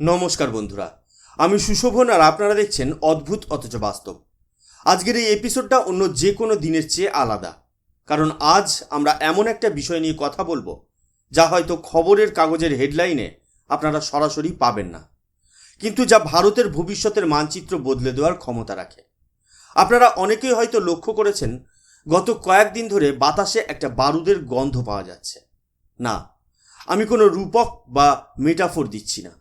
নমস্কার বন্ধুরা, আমি সুশোভন আর আপনারা দেখছেন অদ্ভুত অথচ বাস্তব। আজকের এই এপিসোডটা অন্য যে কোনো দিনের চেয়ে আলাদা, কারণ আজ আমরা এমন একটা বিষয় নিয়ে কথা বলব, যা হয়তো খবরের কাগজের হেডলাইনে আপনারা সরাসরি পাবেন না, কিন্তু যা ভারতের ভবিষ্যতের মানচিত্র বদলে দেওয়ার ক্ষমতা রাখে। আপনারা অনেকেই হয়তো লক্ষ্য করেছেন, গত কয়েকদিন ধরে বাতাসে একটা বারুদের গন্ধ পাওয়া যাচ্ছে। না, আমি কোনো রূপক বা মেটাফোর দিচ্ছি না।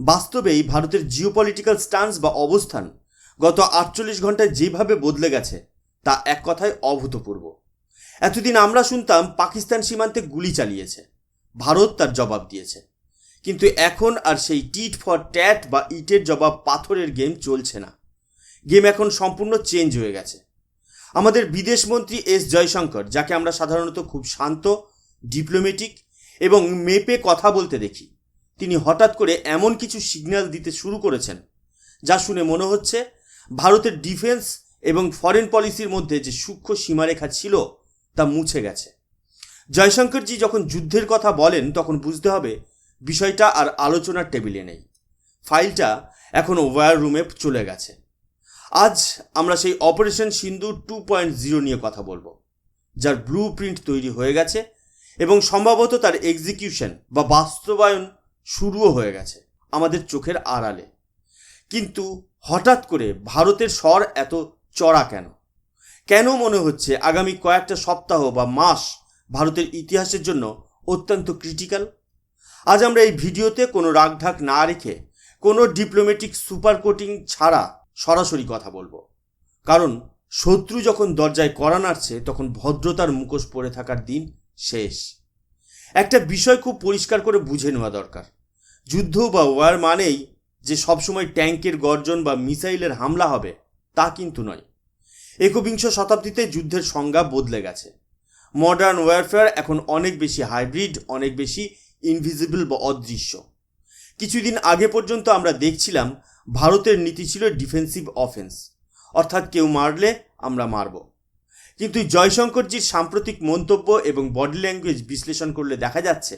বাস্তবেই ভারতের জিওপলিটিক্যাল স্টান্স বা অবস্থান গত আটচল্লিশ ঘন্টায় যেভাবে বদলে গেছে, তা এক কথায় অভূতপূর্ব। এতদিন আমরা শুনতাম পাকিস্তান সীমান্তে গুলি চালিয়েছে, ভারত তার জবাব দিয়েছে। কিন্তু এখন আর সেই টিট ফর ট্যাট বা ইটের জবাব পাথরের গেম চলছে না। গেম এখন সম্পূর্ণ চেঞ্জ হয়ে গেছে। আমাদের বিদেশমন্ত্রী এস জয়শঙ্কর, যাকে আমরা সাধারণত খুব শান্ত ডিপ্লোমেটিক এবং মেপে কথা বলতে দেখি তিনি হঠাৎ করে এমন কিছু সিগন্যাল দিতে শুরু করেছেন, যা শুনে মনে হচ্ছে ভারতের ডিফেন্স এবং ফরেন পলিসির মধ্যে যে সূক্ষ্ম সীমারেখা ছিল, তা মুছে গেছে। জয়শঙ্করজি যখন যুদ্ধের কথা বলেন, তখন বুঝতে হবে বিষয়টা আর আলোচনার টেবিলে নেই। ফাইলটা এখন ওয়ার রুমে চলে গেছে। আজ আমরা সেই Operation Sindoor two point zero নিয়ে কথা বলব, যার ব্লু প্রিন্ট তৈরি হয়ে গেছে এবং সম্ভবত তার এক্সিকিউশন বা বাস্তবায়ন শুরুও হয়ে গেছে আমাদের চোখের আড়ালে। কিন্তু হঠাৎ করে ভারতের স্বর এত চড়া কেন? কেন মনে হচ্ছে আগামী কয়েকটা সপ্তাহ বা মাস ভারতের ইতিহাসের জন্য অত্যন্ত ক্রিটিক্যাল আজ আমরা এই ভিডিওতে কোনো রাগঢাক না রেখে কোনো ডিপ্লোম্যাটিক সুপার কোটিং ছাড়া সরাসরি কথা বলব। কারণ শত্রু যখন দরজায় করা নাড়ছে, তখন ভদ্রতার মুখোশ পরে থাকার দিন শেষ। একটা বিষয় খুব পরিষ্কার করে বুঝে নেওয়া দরকার। যুদ্ধ বা ওয়ার মানেই যে সবসময় ট্যাঙ্কের গর্জন বা মিসাইলের হামলা হবে, তা কিন্তু নয়। একবিংশ শতাব্দীতে যুদ্ধের সংজ্ঞা বদলে গেছে। মডার্ন ওয়ারফেয়ার এখন অনেক বেশি হাইব্রিড, অনেক বেশি ইনভিজিবল বা অদৃশ্য। কিছুদিন আগে পর্যন্ত আমরা দেখছিলাম ভারতের নীতি ছিল ডিফেন্সিভ অফেন্স, অর্থাৎ কেউ মারলে আমরা মারব। কিন্তু জয়শঙ্করজির সাম্প্রতিক মন্তব্য এবং বডি ল্যাঙ্গুয়েজ বিশ্লেষণ করলে দেখা যাচ্ছে,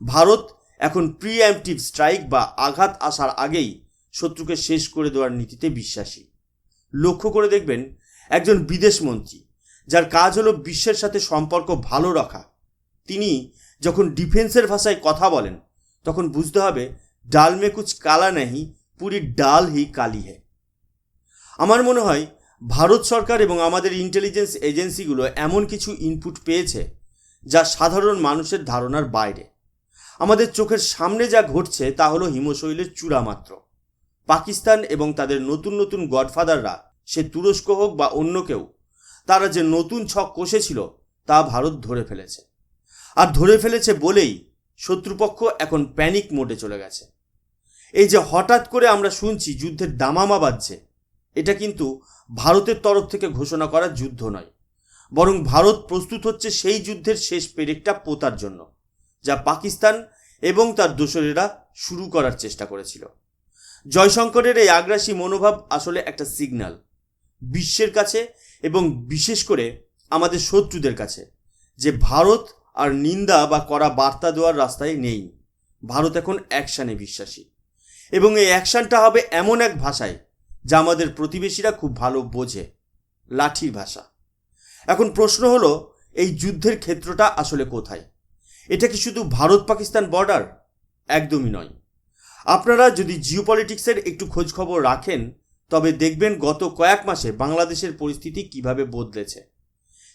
ভারত এখন প্রিএমটিভ স্ট্রাইক বা আঘাত আসার আগেই শত্রুকে শেষ করে দেওয়ার নীতিতে বিশ্বাসী। লক্ষ্য করে দেখবেন, একজন বিদেশ মন্ত্রী, যার কাজ হলো বিশ্বের সাথে সম্পর্ক ভালো রাখা, তিনি যখন ডিফেন্সের ভাষায় কথা বলেন, তখন বুঝতে হবে, ডাল মে কুচ কালা নাহি, পুরি ডাল হি কালি হে আমার মনে হয়, ভারত সরকার এবং আমাদের ইন্টেলিজেন্স এজেন্সিগুলো এমন কিছু ইনপুট পেয়েছে, যা সাধারণ মানুষের ধারণার বাইরে। আমাদের চোখের সামনে যা ঘটছে তা হলো হিমশৈলের চূড়া মাত্র। পাকিস্তান এবং তাদের নতুন নতুন গডফাদাররা, সে তুরস্ক হোক বা অন্য কেউ, তারা যে নতুন ছক কষেছিল তা ভারত ধরে ফেলেছে। আর ধরে ফেলেছে বলেই শত্রুপক্ষ এখন প্যানিক মোডে চলে গেছে। এই যে হঠাৎ করে আমরা শুনছি যুদ্ধের দামামা বাজছে, এটা কিন্তু ভারতের তরফ থেকে ঘোষণা করা যুদ্ধ নয়, বরং ভারত প্রস্তুত হচ্ছে সেই যুদ্ধের শেষ পেরেকটা পোতার জন্য। যা পাকিস্তান এবং তার দোসরেরা শুরু করার চেষ্টা করেছিল। জয়শঙ্করের এই আগ্রাসী মনোভাব আসলে একটা সিগন্যাল বিশ্বের কাছে এবং বিশেষ করে আমাদের শত্রুদের কাছে যে ভারত আর নিন্দা বা করা বার্তা দেওয়ার রাস্তায় নেই। ভারত এখন অ্যাকশানে বিশ্বাসী এবং এই অ্যাকশানটা হবে এমন এক ভাষায় যা আমাদের প্রতিবেশীরা খুব ভালো বোঝে, লাঠির ভাষা। এখন প্রশ্ন হলো, এই যুদ্ধের ক্ষেত্রটা আসলে কোথায়? এটা কি শুধু ভারত পাকিস্তান বর্ডার? একদমই নয়। আপনারা যদি জিওপলিটিক্সের একটু খোঁজ খবর রাখেন, তবে দেখবেন গত কয়েক মাসে বাংলাদেশের পরিস্থিতি কীভাবে বদলেছে।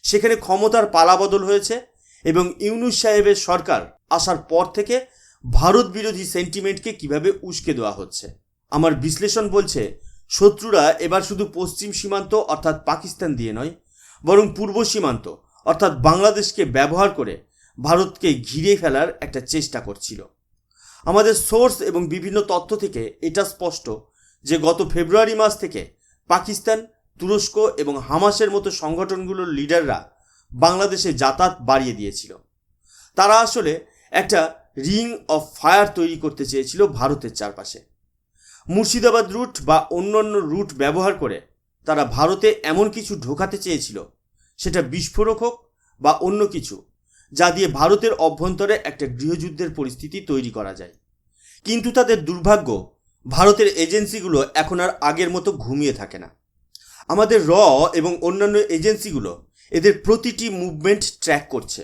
সেখানে ক্ষমতার পালাবদল হয়েছে এবং ইউনুস সাহেবের সরকার আসার পর থেকে ভারত বিরোধী সেন্টিমেন্টকে কীভাবে উস্কে দেওয়া হচ্ছে। আমার বিশ্লেষণ বলছে, শত্রুরা এবার শুধু পশ্চিম সীমান্ত অর্থাৎ পাকিস্তান দিয়ে নয়, বরং পূর্ব সীমান্ত অর্থাৎ বাংলাদেশকে ব্যবহার করে ভারতকে ঘিরে ফেলার একটা চেষ্টা করছিল। আমাদের সোর্স এবং বিভিন্ন তথ্য থেকে এটা স্পষ্ট যে গত ফেব্রুয়ারি মাস থেকে পাকিস্তান, তুরস্ক এবং হামাসের মতো সংগঠনগুলোর লিডাররা বাংলাদেশে যাতায়াত বাড়িয়ে দিয়েছিল। তারা আসলে একটা রিং অফ ফায়ার তৈরি করতে চেয়েছিল ভারতের চারপাশে। মুর্শিদাবাদ রুট বা অন্যান্য রুট ব্যবহার করে তারা ভারতে এমন কিছু ঢোকাতে চেয়েছিল, সেটা বিস্ফোরক হোক বা অন্য কিছু যা দিয়ে ভারতের অভ্যন্তরে একটা গৃহযুদ্ধের পরিস্থিতি তৈরি করা যায়। কিন্তু তাদের দুর্ভাগ্য, ভারতের এজেন্সিগুলো এখন আর আগের মতো ঘুমিয়ে থাকে না। আমাদের র এবং অন্যান্য এজেন্সিগুলো এদের প্রতিটি মুভমেন্ট ট্র্যাক করছে।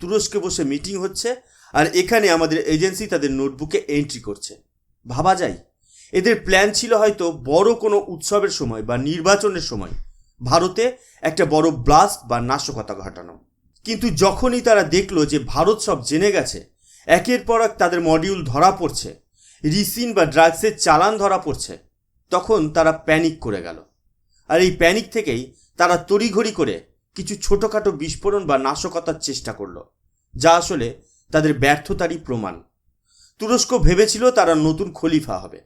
তুরস্কে বসে মিটিং হচ্ছে আর এখানে আমাদের এজেন্সি তাদের নোটবুকে এন্ট্রি করছে। ভাবা যায়, এদের প্ল্যান ছিল হয়তো বড় কোনো উৎসবের সময় বা নির্বাচনের সময় ভারতে একটা বড় ব্লাস্ট বা নাশকতা ঘটানো। কিন্তু যখনই তারা দেখল যে ভারত সব জেনে গেছে, একের পর এক তাদের মডিউল ধরা পড়ছে রিসিন বা ড্রাগসের চালান ধরা পড়ছে, তখন তারা প্যানিক করে গেল। আর এই প্যানিক থেকেই তারা তড়িঘড়ি করে কিছু ছোটোখাটো বিস্ফোরণ বা নাশকতার চেষ্টা করল, যা আসলে তাদের ব্যর্থতারই প্রমাণ। তুরস্ক ভেবেছিল তারা নতুন খলিফা হবে,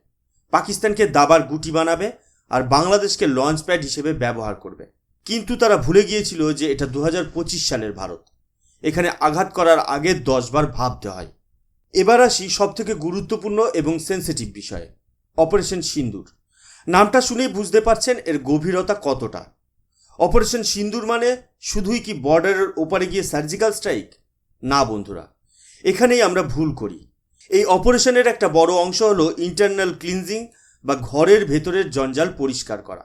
পাকিস্তানকে দাবার গুটি বানাবে আর বাংলাদেশকে লঞ্চ প্যাড হিসেবে ব্যবহার করবে। কিন্তু তারা ভুলে গিয়েছিল যে এটা দু হাজার পঁচিশ সালের ভারত। এখানে আঘাত করার আগে দশবার ভাবতে হয়। এবার আসি সব থেকে গুরুত্বপূর্ণ এবং সেন্সিটিভ বিষয়ে। অপারেশন সিন্দুর। নামটা শুনেই বুঝতে পারছেন এর গভীরতা কতটা। অপারেশন সিন্দুর মানে শুধুই কি বর্ডারের ওপারে গিয়ে সার্জিক্যাল স্ট্রাইক না বন্ধুরা, এখানেই আমরা ভুল করি। এই অপারেশনের একটা বড় অংশ হলো ইন্টারনাল ক্লিনজিং বা ঘরের ভেতরের জঞ্জাল পরিষ্কার করা।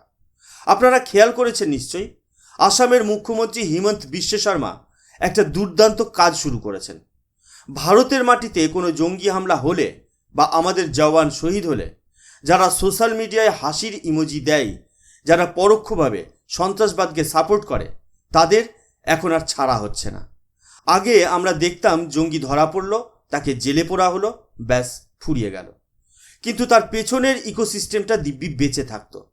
আপনারা খেয়াল করেছেন নিশ্চয়ই? আসামের মুখ্যমন্ত্রী হিমন্ত বিশ্ব শর্মা একটা দুর্দান্ত কাজ শুরু করেছেন। ভারতের মাটিতে কোনো জঙ্গি হামলা হলে বা আমাদের জওয়ান শহীদ হলে, যারা সোশ্যাল মিডিয়ায় হাসির ইমোজি দেয়, যারা পরোক্ষভাবে সন্ত্রাসবাদকে সাপোর্ট করে, তাদের এখন আর ছাড়া হচ্ছে না। আগে আমরা দেখতাম জঙ্গি ধরা পড়ল, তাকে জেলে পোড়া হলো, ব্যাস, ফুরিয়ে গেল। কিন্তু তার পেছনের ইকোসিস্টেমটা দিব্যি বেঁচে থাকতো।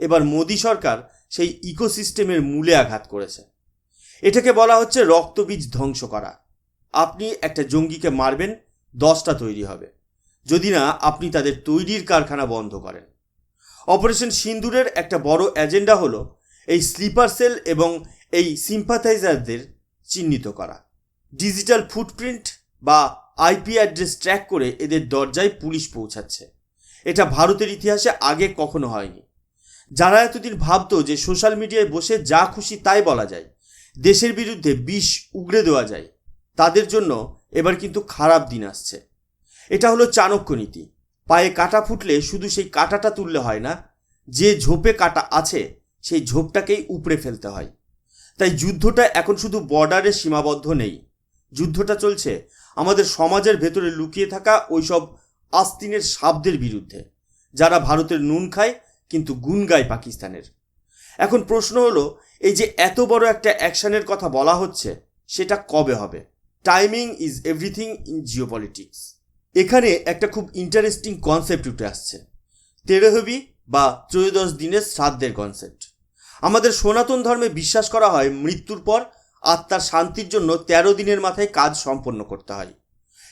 এবার মোদী সরকার সেই ইকোসিস্টেমের মূলে আঘাত করেছে। এটাকে বলা হচ্ছে রক্তবীজ ধ্বংস করা। আপনি একটা জঙ্গিকে মারবেন, দশটা তৈরি হবে। যদি না, আপনি তাদের তৈরির কারখানা বন্ধ করেন। অপারেশন সিন্দুরের একটা বড় এজেন্ডা হলো এই স্লিপার সেল এবং এই সিম্পাথাইজারদের চিহ্নিত করা। ডিজিটাল ফুটপ্রিন্ট বা আইপি অ্যাড্রেস ট্র্যাক করে এদের দরজায় পুলিশ পৌঁছাচ্ছে। এটা ভারতের ইতিহাসে আগে কখনো হয়নি। যারা এতদিন ভাবতো যে সোশ্যাল মিডিয়ায় বসে যা খুশি তাই বলা যায়, দেশের বিরুদ্ধে বিষ উগড়ে দেওয়া যায়, তাদের জন্য এবার কিন্তু খারাপ দিন আসছে। এটা হলো চাণক্য নীতি। পায়ে কাটা ফুটলে শুধু সেই কাটাটা তুললে হয় না, যে ঝোপে কাটা আছে, সেই ঝোপটাকেই উপড়ে ফেলতে হয়। তাই যুদ্ধটা এখন শুধু বর্ডারে সীমাবদ্ধ নেই। যুদ্ধটা চলছে আমাদের সমাজের ভেতরে লুকিয়ে থাকা ওইসব আস্তিনের সাবদের বিরুদ্ধে, যারা ভারতের নুন খায় কিন্তু গুণ গায় পাকিস্তানের। এখন প্রশ্ন হলো, এই যে এত বড় একটা অ্যাকশনের কথা বলা হচ্ছে, সেটা কবে হবে? Timing is everything in geopolitics এখানে একটা খুব ইন্টারেস্টিং কনসেপ্ট উঠে আসছে। তেরোহবি বা ত্রয়োদশ দিনের শ্রাদ্ধের কনসেপ্ট আমাদের সনাতন ধর্মে বিশ্বাস করা হয়, মৃত্যুর পর আত্মার শান্তির জন্য তেরো দিনের মাথায় কাজ সম্পন্ন করতে হয়।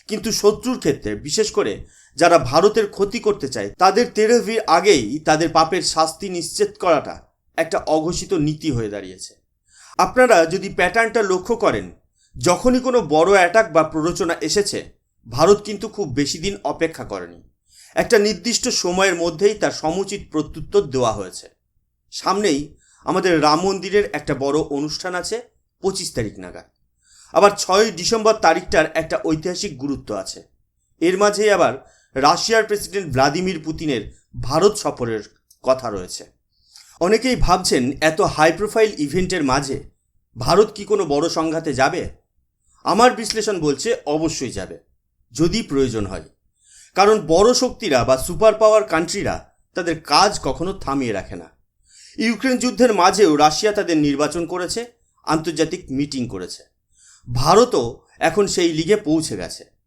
কিন্তু শত্রুর ক্ষেত্রে, বিশেষ করে যারা ভারতের ক্ষতি করতে চায়, তাদের তেরহবির আগেই তাদের পাপের শাস্তি নিশ্চিত করাটা একটা অঘোষিত নীতি হয়ে দাঁড়িয়েছে। আপনারা যদি প্যাটার্নটা লক্ষ্য করেন, যখনই কোনো বড় অ্যাটাক বা প্ররোচনা এসেছে, ভারত কিন্তু খুব বেশি দিন অপেক্ষা করেনি। একটা নির্দিষ্ট সময়ের মধ্যেই তার সমুচিত প্রত্যুত্তর দেওয়া হয়েছে। সামনেই আমাদের রাম মন্দিরের একটা বড় অনুষ্ঠান আছে, পঁচিশ তারিখ নাগাদ। আবার ছয়ই ডিসেম্বর তারিখটার একটা ঐতিহাসিক গুরুত্ব আছে। এর মাঝেই আবার রাশিয়ার প্রেসিডেন্ট ভ্লাদিমির পুতিনের ভারত সফরের কথা রয়েছে। অনেকেই ভাবছেন, এত হাই প্রোফাইল ইভেন্টের মাঝে ভারত কি কোনো বড় সংঘাতে যাবে? আমার বিশ্লেষণ বলছে, অবশ্যই যাবে, যদি প্রয়োজন হয়। কারণ বড় শক্তিরা বা সুপার পাওয়ার কান্ট্রিরা তাদের কাজ কখনো থামিয়ে রাখে না। ইউক্রেন যুদ্ধের মাঝেও রাশিয়া তাদের নির্বাচন করেছে, আন্তর্জাতিক মিটিং করেছে। ভারতও এখন সেই লিগে পৌঁছে গেছে।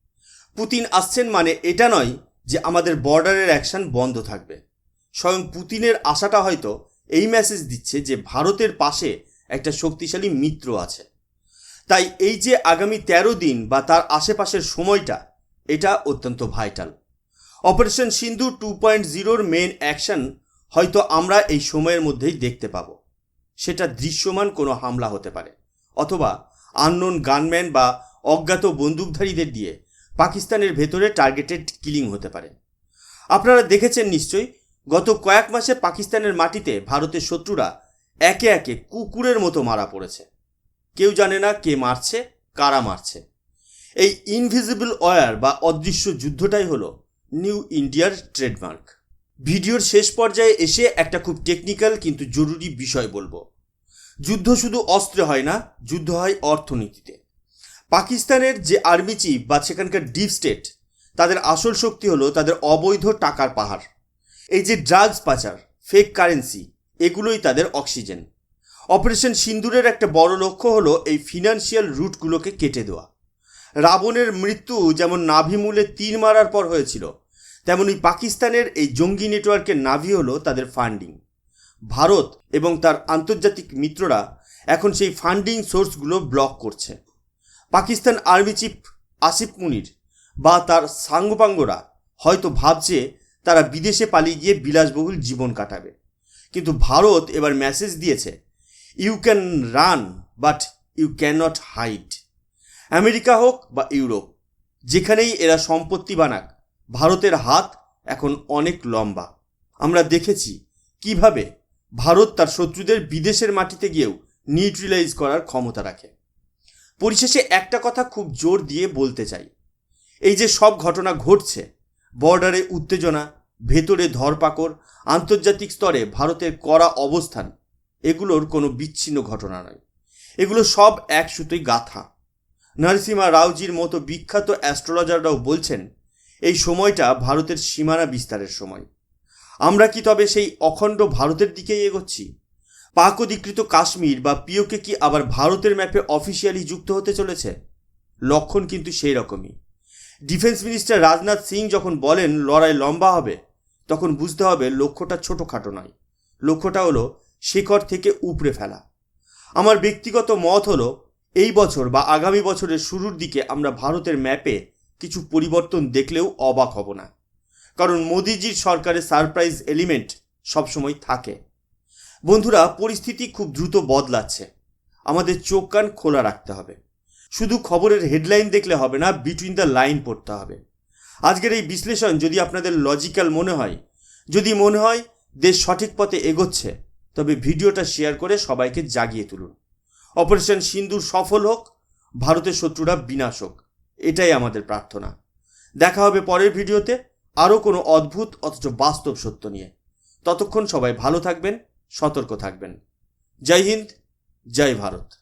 পুতিন আসছেন মানে এটা নয় যে আমাদের বর্ডারের অ্যাকশন বন্ধ থাকবে। স্বয়ং পুতিনের আশাটা হয়তো এই মেসেজ দিচ্ছে যে ভারতের পাশে একটা শক্তিশালী মিত্র আছে। তাই এই যে আগামী তেরো দিন বা তার আশেপাশের সময়টা, এটা অত্যন্ত vital. Operation Sindhu two point জিরোর মেন অ্যাকশন হয়তো আমরা এই সময়ের মধ্যেই দেখতে পাব। সেটা দৃশ্যমান কোনো হামলা হতে পারে, অথবা আননোন গানম্যান বা অজ্ঞাত বন্দুকধারীদের দিয়ে পাকিস্তানের ভেতরে টার্গেটেড কিলিং হতে পারে। আপনারা দেখেছেন নিশ্চয়ই, গত কয়েক মাসে পাকিস্তানের মাটিতে ভারতের শত্রুরা একে একে কুকুরের মতো মারা পড়েছে। কেউ জানে না কে মারছে, কারা মারছে। এই ইনভিজিবল ওয়ার বা অদৃশ্য যুদ্ধটাই হলো নিউ ইন্ডিয়ার ট্রেডমার্ক ভিডিওর শেষ পর্যায়ে এসে একটা খুব টেকনিক্যাল কিন্তু জরুরি বিষয় বলব। যুদ্ধ শুধু অস্ত্রে হয় না, যুদ্ধ হয় অর্থনীতিতে। পাকিস্তানের যে আর্মি চিফ বা সেখানকার ডিপ স্টেট, তাদের আসল শক্তি হলো তাদের অবৈধ টাকার পাহাড়। এই যে ড্রাগস পাচার, ফেক কারেন্সি, এগুলোই তাদের অক্সিজেন। অপারেশন সিন্দুরের একটা বড় লক্ষ্য হলো এই ফিনান্সিয়াল রুটগুলোকে কেটে দেওয়া। রাবণের মৃত্যু যেমন নাভিমূলে তীর মারার পর হয়েছিল, তেমনি পাকিস্তানের এই জঙ্গি নেটওয়ার্কের নাভি হলো তাদের ফান্ডিং। ভারত এবং তার আন্তর্জাতিক মিত্ররা এখন সেই ফান্ডিং সোর্সগুলো ব্লক করছে। পাকিস্তান আর্মি চিফ আসিফ মুনির বা তার সাঙ্গপাঙ্গরা হয়তো ভাবছে তারা বিদেশে পালিয়ে গিয়ে বিলাসবহুল জীবন কাটাবে। কিন্তু ভারত এবার মেসেজ দিয়েছে you can run but you can not hide America হোক বা ইউরোপ, যেখানেই এরা সম্পত্তি বানাক, ভারতের হাত এখন অনেক লম্বা। আমরা দেখেছি কীভাবে ভারত তার শত্রুদের বিদেশের মাটিতে গিয়েও নিউট্রিলাইজ করার ক্ষমতা রাখে। পরিশেষে একটা কথা খুব জোর দিয়ে বলতে চাই। এই যে সব ঘটনা ঘটছে, বর্ডারে উত্তেজনা, ভেতরে ধরপাকড়, আন্তর্জাতিক স্তরে ভারতের কড়া অবস্থান, এগুলোর কোনো বিচ্ছিন্ন ঘটনা নয়। এগুলো সব এক সুতোই গাথা। নরসিমা রাওজির মতো বিখ্যাত অ্যাস্ট্রোলজাররাও বলছেন, এই সময়টা ভারতের সীমানা বিস্তারের সময়। আমরা কি তবে সেই অখণ্ড ভারতের দিকেই এগোচ্ছি? পাক অধিকৃত কাশ্মীর বা পিওকে কি আবার ভারতের ম্যাপে অফিসিয়ালি যুক্ত হতে চলেছে? লক্ষণ কিন্তু সেই রকমই। ডিফেন্স মিনিস্টার রাজনাথ সিং যখন বলেন লড়াই লম্বা হবে, তখন বুঝতে হবে লক্ষ্যটা ছোটোখাটো নয়। লক্ষ্যটা হলো শেখর থেকে উপড়ে ফেলা। আমার ব্যক্তিগত মত হলো, এই বছর বা আগামী বছরের শুরুর দিকে আমরা ভারতের ম্যাপে কিছু পরিবর্তন দেখলেও অবাক হব না। কারণ মোদিজির সরকারের সারপ্রাইজ এলিমেন্ট সবসময় থাকে। বন্ধুরা, পরিস্থিতি খুব দ্রুত বদলাচ্ছে। আমাদের চোখ কান খোলা রাখতে হবে। শুধু খবরের হেডলাইন দেখলে হবে না বিটুইন দ্য লাইন পড়তে হবে। আজকের এই বিশ্লেষণ যদি আপনাদের লজিক্যাল মনে হয়, যদি মনে হয় দেশ সঠিক পথে এগোচ্ছে, তবে ভিডিওটা শেয়ার করে সবাইকে জাগিয়ে তুলুন। অপারেশন সিন্দুর সফল হোক, ভারতের শত্রুরা বিনাশ হোক, এটাই আমাদের প্রার্থনা। দেখা হবে পরের ভিডিওতে। আরও কোনো অদ্ভুত অথচ বাস্তব সত্য নিয়ে। ততক্ষণ সবাই ভালো থাকবেন। সতর্ক থাকবেন। জয় হিন্দ জয় ভারত।